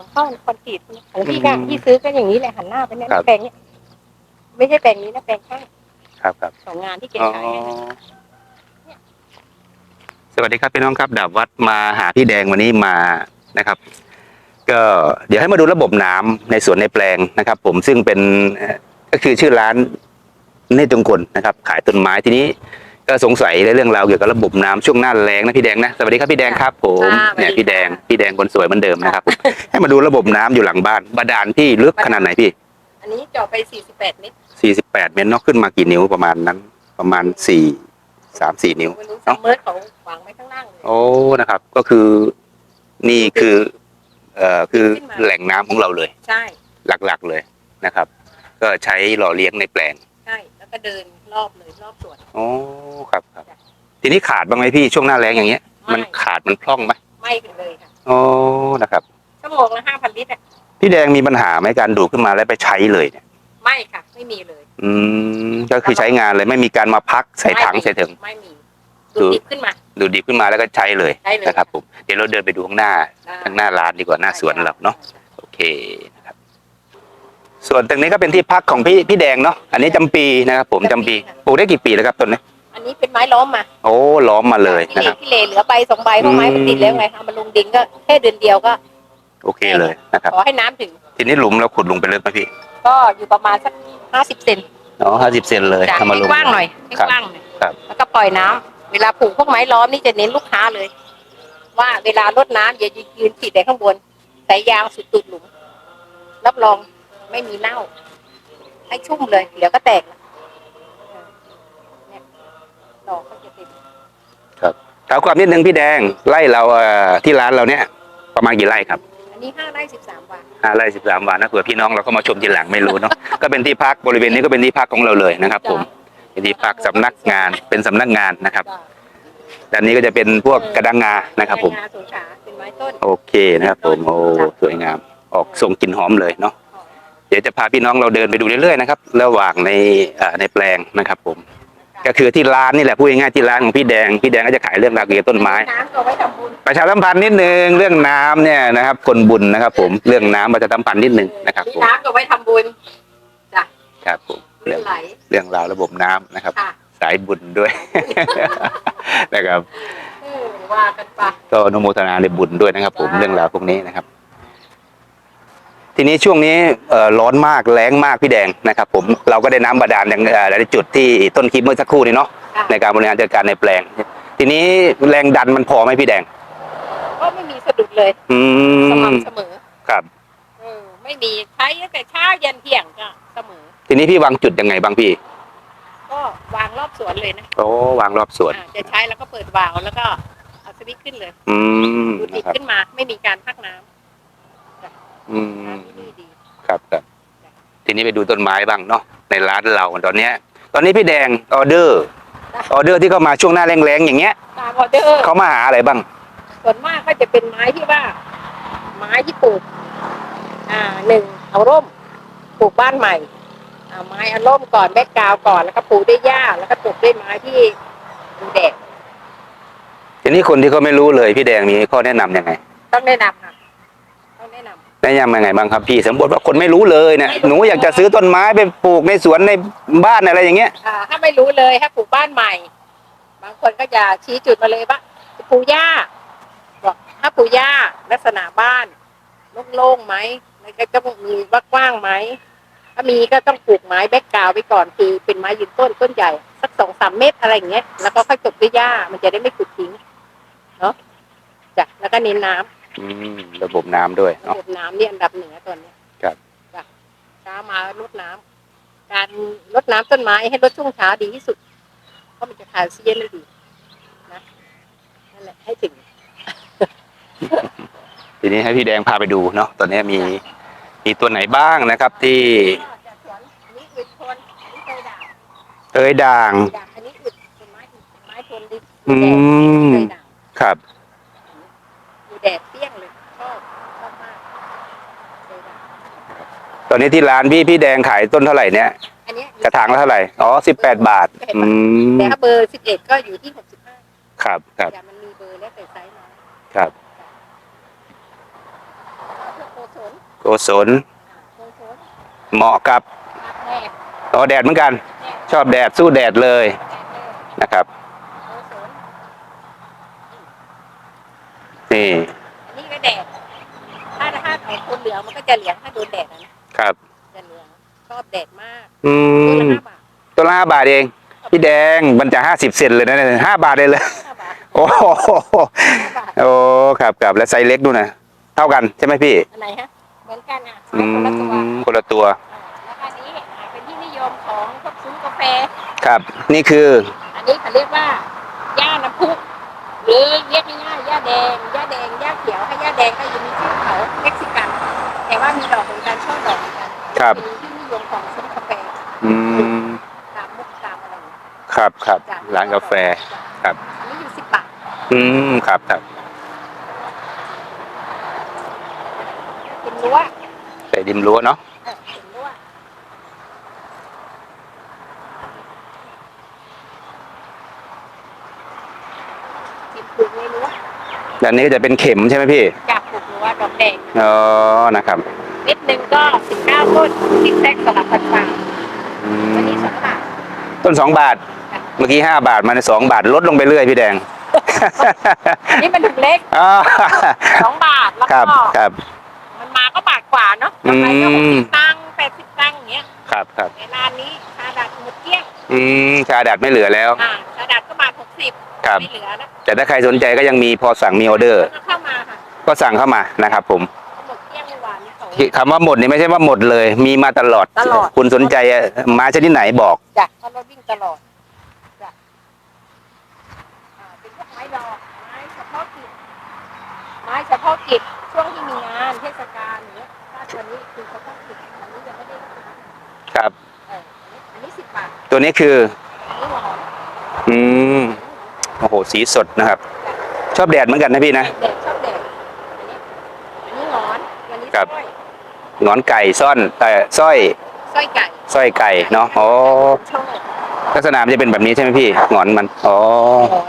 ของเข้าคอนกรีตของพี่ก็อืมพี่ซื้อก็อย่างนี้แหละหันหน้าไปเนี่ยครับ แปลงเนี้ยไม่ใช่แปลงนี้นะแปลงข้างครับครับสองงานที่แกอ๋อใช้อะสวัสดีครับพี่น้องครับดาบวัดมาหาพี่แดงวันนี้มานะครับ ก็เดี๋ยวให้มาดูระบบน้ำในสวนในแปลงนะครับ ผมซึ่งเป็นเอ่อก็คือชื่อร้านเนตรจงกลนะครับ ขายต้นไม้ทีนี้ ก็สงสัยในเรื่องราวเกี่ยวกับระบบน้ำช่วงหน้าแล้งนะพี่แดงนะสวัสดีครับพี่แดงครับผมเนี่ยพี่แดงพี่แดงคนสวยเหมือนเดิมนะครับให้มาดูระบบน้ำอยู่หลังบ้านบาดาลพี่ลึกขนาดไหนพี่ อันนี้เจาะไป 48เมตรสี่สิบแปดเมตรเนาะขึ้นมากี่นิ้วประมาณนั้น ประมาณสี่สามสี่นิ้วไม่รู้ซัมเมอร์เขาวางไว้ข้างล่างเลย โอ้นะครับ ก็คือนี่คือเอ่อคือขึ้นมา แหล่งน้ำของเราเลย ใช่ หลักๆเลยนะครับ ก็ใช้หล่อเลี้ยงในแปลง ใช่ แล้วก็เดิน รอบเลยรอบสวนโอ้ครับครับ ทีนี้ขาดบ้างไหมพี่ช่วงหน้าแล้งอย่างเงี้ยมันไม่ขาดมันพร่องไหมไม่เลยค่ะโอ้นะครับ ชั่วโมงละ5,000ลิตรอะพี่แดงมีปัญหาไหมการดูดขึ้นมาแล้วไปใช้เลยเนี่ย ไม่ค่ะ ไม่มีเลยอืมก็คือใช้งานเลยไม่มีการมาพักใส่ถังไม่มีใส่ถึง ไม่มีดูดูดิบขึ้นมาดูดดีขึ้นมาแล้วก็ใช้เลยใช้เลยนะครับผมเดี๋ยวเราเดินไปดูข้างหน้า ได้ข้างหน้าร้านดีกว่าหน้าสวนเราเนาะโอเคนะครับ ส่วนตรงนี้ก็เป็นที่พักของพี่พี่แดงเนาะอันนี้จำปีนะครับผมจำปีปลูกได้กี่ปีแล้วครับต้นนี้อันนี้เป็นไม้ล้อมมาโอ้ล้อมมาเลยที่นะเลครับที่เลเหลือใบสองใบเพราะไม้มันติดแล้วไงเอามาลงดินก็แค่เดือนเดียวก็โอเคเลยนะครับ ขอให้น้ำถึง ทีนี้หลุมเราขุดลงไปเลยไหมพี่ก็อยู่ประมาณสักห้าสิบเซนอ๋อห้าสิบเซนเลยจะทำมาให้ลงกว้างหน่อยให้ครับกว้างหน่อยครับ แล้วก็ปล่อยน้ำเวลาปลูกพวกไม้ล้อมนี่จะเน้นลูกค้าเลย ว่าเวลารดน้ำอย่ายืนฉีดแต่ข้างบนใส่ยางสุดตุดหลุมรับรอง ไม่มีเน่า ให้ชุ่มเลยเดี๋ยวก็แตกเนี่ยดอกก็จะเป็นถามความนิดนึงพี่แดงไล่เราเอ่อที่ร้านเราเนี่ย ประมาณกี่ไร่ครับอันนี้ห้าไร่สิบสามวันห้าไร่สิบสามวานะเผื่อพี่น้องเราเข้ามาชมทีหลังไม่รู้เนาะ ก็เป็นที่พักบริเวณนี้ก็เป็นที่พักของเราเลยนะครับ ผมเป็นที่พักสำนักงานเป็นสำนักงานนะครับด้านนี้ก็จะเป็นพวกกระดังงานะครับ ผมงาสงขาเป็นไม้ต้น โอเคนะครับ ผมโอ้สวยงามออกส่งกลิ่นหอมเลยเนาะ เดี๋ยวจะพาพี่น้องเราเดินไปดูเรื่อยๆนะครับระหว่างในเอ่อในแปลงนะครับ ผม ก็คือที่ร้านนี่แหละพูดง่ายๆที่ร้านของพี่แดงพี่แดงก็จะขายเรื่องราวเกี่ยวกับต้นไม้น้ำก็ไว้ทำบุญประชาสัมพันธ์นิดนึงเรื่องน้ำเนี่ยนะครับ คนบุญนะครับ ผมเรื่องน้ำประชาสัมพันธ์นิดนึงนะครับมีผมน้ำก็ไว้ทำบุญจ้ะครับผมเรื่เรื่อองงไหลเรื่องราวระบบน้ำนะครับค่ะสายบุญด้วยนะครับเออว่ากันไปก็อนุโมทนาในบุญด้วยนะครับ ผมเรื่องราวพวกนี้นะครับ ทีนี้ช่วงนี้เอ่อร้อนมากแรงมากพี่แดงนะครับ ผมเราก็ได้น้ำบาดาลอย่างเอ่อในจุดที่ต้นคลิปเมื่อสักครู่นี้เนาะค่ะในการบริหารจัดการในแปลง ทีนี้แรงดันมันพอไหมพี่แดง ก็ไม่มีสะดุดเลยอืสมม่ำเสมอครับเออไม่มีใช้ตั้งแต่เช้ายันเที่ยงก็เสมอ ทีนี้พี่วางจุดยังไงบ้างพี่ ก็วางรอบสวนเลยนะโอ้วางรอบสวนอ่าจะใช้แล้วก็เปิดวาล์วแล้วก็เอาสวิตช์ขึ้นเลยอืมดูดดินะครับขึ้นมาไม่มีการพักน้ำ อืมน้ำที่นี่ดีครับครับ ทีนี้ไปดูต้นไม้บ้างเนาะในร้านเราตอนเนี้ย ตอนนี้พี่แดงออเดอร์ ออเดอร์ที่เข้ามาช่วงหน้าแรงๆอย่างเงี้ยตามออเดอร์เขามาหาอะไรบ้าง ส่วนมากก็จะเป็นไม้ที่ว่า ไม้ที่ปลูก อ่าหนึ่งเอาร่มปลูกบ้านใหม่อ่าไม้เอาร่มก่อนแบกกราวด์ก่อนแล้วก็ปลูกด้วยหญ้าแล้วก็ปลูกด้วยไม้ที่ดูแดดทีนี้คนที่เขาไม่รู้เลยพี่แดงมีข้อแนะนำยังไง ต้องแนะนำค่ะต้อง แนะนำแนะนำยังไงบ้างครับพี่สมมติว่าคนไม่รู้เลยเนี่ยหนูอยากจะซื้อต้นไม้ไปปลูกในสวนในบ้านอะไรอย่างเงี้ยอ่าถ้าไม่รู้เลยถ้าปลูกบ้านใหม่ บางคนก็จะชี้จุดมาเลยว่าจะปลูกหญ้าบอกถ้าปลูกหญ้าลักษณะบ้านโล่งๆไหมแล้วก็ต้องมีว่ากว้างไหมถ้ามีก็ต้องปลูกไม้แบกกราวด์ไว้ก่อนคือเป็นไม้ยืนต้นต้นใหญ่สักสองสามเมตรอะไรอย่างเงี้ยแล้วก็ค่อยจบด้วยหญ้ามันจะได้ไม่ขุดทิ้งเนาะจ้ะแล้วก็เน้นน้ำ อืมระบบน้ำด้วยระเนาะ บบน้ำนี่อันดับหนึ่งนะตอนเนี้ยครับ จ้ะเช้ามาลดน้ำการลดน้ำต้นไม้ให้ลดช่วงเช้าดีที่สุด เพราะมันจะคายออกซิเจนได้ดีนะนั่นแหละให้ถึง ทีนี้ให้พี่แดงพาไปดูเนาะตอนนี้มีมีตัวไหนบ้างนะครับที่จากสวนอันนี้อึดทนอันนี้เคยด่างเอ้ยด่าง ด่างอันนี้อึดเป็นไม้อึดเป็นไม้ทนดิอืม เคยด่างครับ อยู่แดดเปรี้ยงเลยชอบชอบมากเคยด่าง ตอนนี้ที่ร้านพี่พี่แดงขายต้นเท่าไหร่เนี่ย อันเนี้ยกระถางละเท่าไหร่ อ๋อสิบแปดบาท อืม แต่ถ้าเบอร์สิบเอ็ดก็อยู่ที่หกสิบห้าครับ ครับ แต่มันมีเบอร์แล้วแต่ไซส์มาครับเพื่อโคโซนโกศลโกศลเหมาะกับอาบแดดอ๋อแดดเหมือนกันแดดชอบแดดสู้แดดเลยแดดเลยนะครับโกศลนี่ อันนี้ก็แดด ถ้าถ้าเอาคนเหลืองมันก็จะเหลืองถ้าโดนแดดอะนะ ครับจะเหลืองชอบแดดมากอืตัวละมห้าบาทตัวละห้าบาทเอง พี่แดงมันจะห้าสิบเซนเลยนะเนี่ยห้าบาทเลยเลย ห้าบาทโอ้โหห้าบาทโอ้ครับครับแล้วไซส์เล็กดูนะเท่ากันใช่ไหมพี่อันไหนฮะเหมือนกันอะอืคนละตัวมคนละตัวอ่าแล้วก็อันนี้อ่าเป็นที่นิยมของพวกซุ้มกาแฟ ครับ นี่คืออันนี้เขาเรียกว่าหญ้าน้ำพุหรือเรียกง่ายๆหญ้าแดงหญ้าแดงหญ้าเขียวถ้าหญ้าแดงก็ยังมีชื่อเขาเม็กซิกันแต่ ว่ามีดอกเหมือนกันชอบดอกเหมือนกันครับ เป็นที่นิยมของซุ้มกาแฟอืมตามมุกตามอะไรอย่างเงี้ยครับครับจ้ะร้านกาแฟ ครับ อันนี้อยู่สิบบาทอืมครับครับเป็นรั้วใส่ดิมรั้วเนาะเออเป็นรั้วเป็นปลูกในรั้ว ด้านนี้ก็จะเป็นเข็มใช่ไหมพี่จากปลูกรั้ว ดอกแดงอ๋อนะครับเม็ดหนึ่งก็สิบเก้าต้นซิกแซกสลับกันฟางอืวันมนี้สองบาทต้นสองบาท เมื่อกี้ห้าบาทมาในสองบาทลดลงไปเรื่อยพี่แดงอันนี้มันถึงเล็กอ๋อสองบาทแล้วครับก็ครับ มันมาก็บาทกว่าเนาะกำไรก็อืหกมสิบตังค์แปดสิบตังค์อย่างเงี้ยครับครับแต่ร้านนี้ชาดัดหมดเกลี้ยงอืมชาดัดไม่เหลือแล้ว อ่าชาดัดก็บาทหกสิบครับ ไม่เหลือแล้วแต่ถ้าใครสนใจก็ยังมีพอสั่งมีออเดอร์ แล้วก็เข้ามาค่ะ ก็สั่งเข้ามานะครับ ผมหมดเกลี้ยงเมื่อวานนี้สองที่คำว่าหมดนี่ไม่ใช่ว่าหมดเลย มีมาตลอด ตลอด คุณสนใจมาชนิดไหนบอก จ้ะเพราะรถวิ่งตลอดจ้ะอ่าเป็นพวกไม้ดอกไม้เฉพาะกิจไม้เฉพาะกิจช่วงที่มีงานเทศกาลอย่างเงี้ยถ้าตัวนี้คือเฉพาะกิจอันนี้ยังไม่ได้ครับ เอออันนี้สิบบาทตัวนี้คือ อันนี้หอมอืมโอ้โหสีสดนะครับ ชอบแดดเหมือนกันนะพี่นะเด็กชอบเด็กอันนี้อันนี้หงอน อันนี้ครับสร้อยหงอนไก่ซ่อนแต่สร้อยสร้อยไก่สร้อยไก่เนาะอ๋อชอบลักษณะมันจะเป็นแบบนี้ใช่ไหมพี่หงอนมันอ๋อ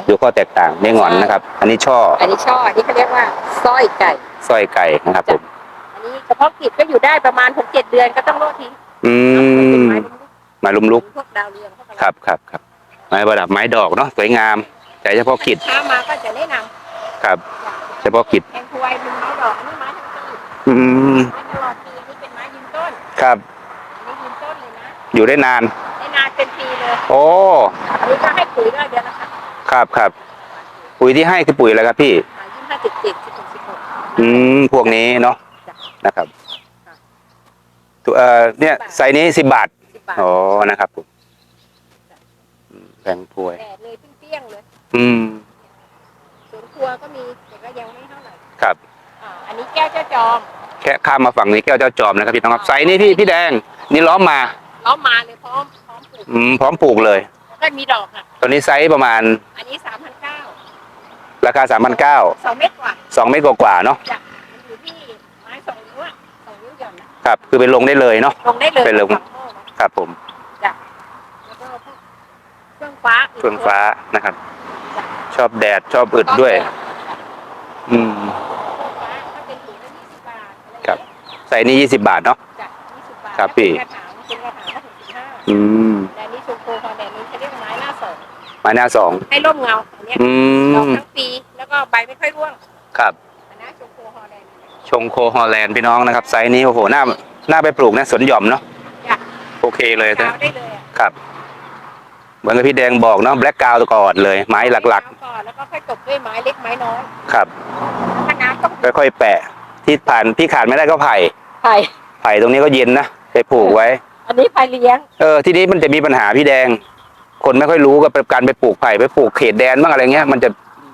ดูข้อแตกต่างนี่หงอนนะครับ อันนี้ช่ออันนี้ช่ออันนี้เขาเรียกว่าสร้อยไก่ สร้อยไก่นะครับผมอันนี้เฉพาะกิจก็อยู่ได้ประมาณหกเจ็ดเดือนก็ต้องโลดทิ้งอืมเป็นไม้ลุกไมาลุมลุกพวกดาวเรืองพวกอะไรครับครับครับไม้ประดับไม้ดอกเนาะสวยงามแต่เฉพาะกิจถ้ามาก็จะแนะนครับำเฉพาะกิจแทงพวยเป็นไม้ดอกอันนี้ไม้ทั้งปี อืมไม้ตลอดปีอันนี้เป็นไม้ยืนต้นครับ อันนี้ยืนต้นเลยนะอยู่ได้นานได้นานเป็นปีเลยโอ้อันนี้ก็ให้ปุ๋ยด้วยเดือนละครั้งครับครับปุ๋ยที่ให้คือปุ๋ยอะไรครับพี่อ่ายี่ห้าเจ็ดเจ็ดสิบหกสิบหก อืมพวกนี้เนาะนะครับตัวเอ่อเนี่ยไซส์นี้สิบบาทสิบบาทอ๋อนะครับผมอืมแปลงพวย แดดเลยเปรี้ยงๆเลยอืม สวนครัวก็มีแต่ก็ยังไม่เท่าไหร่ครับ อ่าอันนี้แก้วเจ้าจอม แค่ข้ามมาฝั่งนี้แก้วเจ้าจอมนะครับพี่น้องครับไซส์นี้พี่พี่แดง นี่ล้อมมาล้อมมาเลยพร้อมพร้อมปลูกอืมพร้อมปลูกเลยแล้วก็มีดอกอะ ตัวนี้ไซส์ประมาณอันนี้สามพันเก้าราคา 3 9 0 0 สองเมตรกว่า2เมตรกว่าๆเนาะจ้ะมันอยู่ที่ไม้สองนิ้วอะสองนิ้วหย่อนนะครับคือไปลงได้เลยเนาะ ลงได้เลยไปลงสอโม่นะครับผมแล้วก็พวกเครื่องฟ้าเฟืองฟ้านะครับ ชอบแดดชอบอึดด้วย อืม เงี้ยไซส์นี้20บาทเนาะ จ้ะยี่สิบบาทครับพี่ถ้าเป็นกระถางเป็นกระถางก็หกสิบห้าอืมแต่อันนี้ชมโคพอแดดนี้เขาเรียกว่าไม้หน้าสองไม้หน้าสองให้ร่มเงาอันเนี้ยอืดอกมทั้งปีแล้วก็ใบไม่ค่อยร่วงครับ อันนั้นชมโคฮอลแลนด์ชงโคฮอลแลนด์พี่น้องนะครับไซส์นี้โอ้โหน่าน่าไปปลูกนะสวนหย่อมเนาะจ้ะโอเคเลยกานะวได้เลยอะครับ เหมือนกับพี่แดงบอกเนาะแบล็กกราวก่อนเลยไม้หลักกาวก่อนแล้วก็ค่อยตบด้วยไม้เล็กไม้น้อยๆ ครับ ถ้าน้ำต้องค่อยๆแปะ ที่ผ่านที่ขาดไม่ได้ก็ไผ่ ไผ่ไผ่ตรงนี้ก็เย็นนะไปปลูกไว้ อันนี้ไผ่เลี้ยง เออทีนี้มันจะมีปัญหาพี่แดง คนไม่ค่อยรู้กับการไปปลูกไผ่ไปปลูกเขตแดนบ้างอะไรเงี้ย มันจะ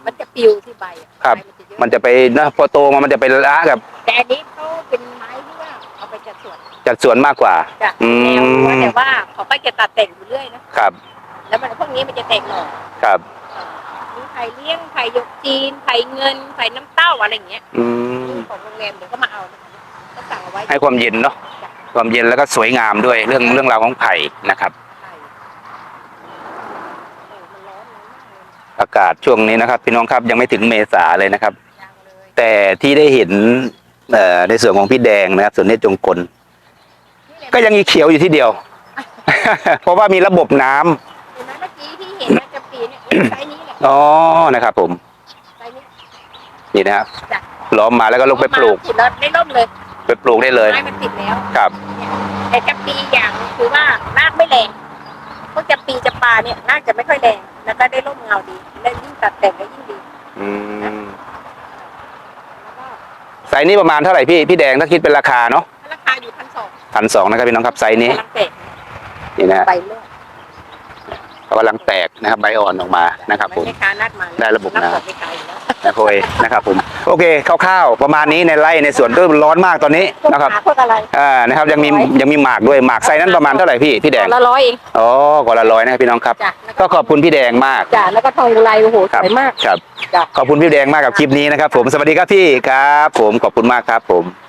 มันจะปิวที่ใบอะครับใมันจะเยอะมันจะไปนะพอโตมามันจะไปละกับ แต่อันนี้เขาเป็นไม้ที่ว่าเอาไปจัดสวนจัดสวนมากกว่าจ้ะอืมแนวรั้วแต่ว่าเขาก็จะตัดแต่งอยู่เรื่อยนะครับ แล้วมันพวกนี้มันจะแตกหน่อครับอ่ามีไผ่เลี้ยงไผ่หยกจีนไผ่เงินไผ่น้ำเต้าอะไรอย่างเงี้ยอืมของโรงแรมเดี๋ยวก็มาเอานะคะก็สั่ง เอาไว้ให้ความเย็นเนาะความเย็นแล้วก็สวยงามด้วยเรื่องเรื่องราวของไผ่นะครับไผ่เออมันร้อนเลยมากเลยอากาศช่วงนี้นะครับ พี่น้องครับยังไม่ถึงเมษาเลยนะครับยังเลยแต่ที่ได้เห็นเอ่อในส่วนของพี่แดงนะครับส่วนนี้จงกล ก็ยังมีเขียวอยู่ที่เดียว เพราะว่ามีระบบน้ำเห็นไหมเมื่อกี้ที่เห็นนะจะปีเนี่ยเห็นไซส์นี้แหละอ๋อนะครับ ผมไซส์นี้นี่นะครับจ้ะล้อมมาแล้วก็ลงไปปลูกติดแล้วได้ร่มเลย ไปปลูกได้เลยไม้มันติดแล้วครับ แต่จะปีอย่างคือว่ารากไม่แรงพวกจะปีจะปลาเนี่ยรากจะไม่ค่อยแรงแล้วก็ได้ร่มเงาดีและยิ่งตัดแต่งก็ยิ่งดีอืมแล้วก็ไซส์นี้ประมาณเท่าไหร่พี่พี่แดงถ้าคิดเป็นราคาเนาะราคาอยู่พันสองพันสองนะครับพี่น้องครับไซส์นี้กำลังแตกนี่นะฮะใบเลือดเขากำลังแตกนะครับใบอ่อนออกมานะครับผมไม่ค้านัดมาได้ระบบน้ำ รับของไปขายอยู่แล้วนะโพยนะครับผมโอเคคร่าวๆประมาณนี้ในไร่ในสวนก็ร้อนมากตอนนี้พวกนะครับขาพวกอะไรอ่านะครับยังมีร้อยยังมีหมากด้วยหมากไซส์นั้นประมาณเท่าไหร่พี่พี่แดงละร้อยเองอ๋อกว่าละร้อยนะครับพี่น้องครับจ้ะแล้วก็ขอบคุณพี่แดงมากจ้ะแล้วก็ทองอุไรโอ้โหคสรับวยมากครับจ้ะขอบคุณพี่แดงมากกับคลิปนี้นะครับผมสวัสดีครับพี่ครับ ผมขอบคุณมากครับผม